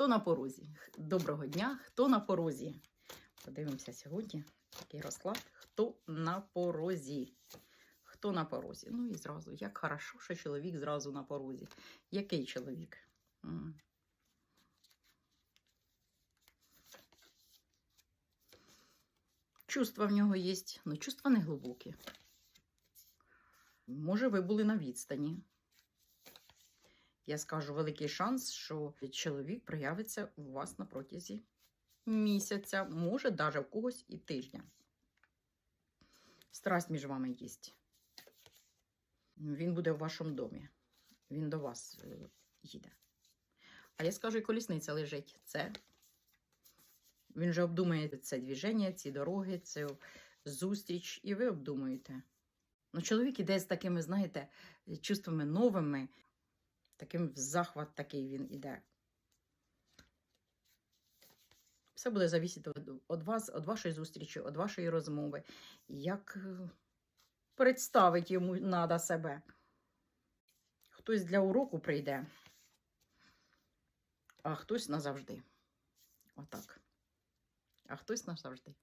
Хто на порозі? Доброго дня, хто на порозі? Подивимося сьогодні такий розклад. Хто на порозі? Хто на порозі? Ну і зразу, як хорошо, що чоловік зразу на порозі. Який чоловік? Чувства в нього є, але чувства не глибокі. Може, ви були на відстані. Я скажу великий шанс, що чоловік проявиться у вас на протязі місяця, може, навіть в когось і тижня. Страсть між вами є. Він буде в вашому домі. Він до вас е, їде. А я скажу, і колісниця лежить. Це. Він же обдумує це движення, ці дороги, цю зустріч, і ви обдумуєте. Ну, чоловік іде з такими, знаєте, чувствами новими, таким в захват такий він іде. Все буде від, від вас, від вашої зустрічі, від вашої розмови. Як е, представить йому треба себе. Хтось для уроку прийде, а хтось назавжди. Отак. А хтось назавжди.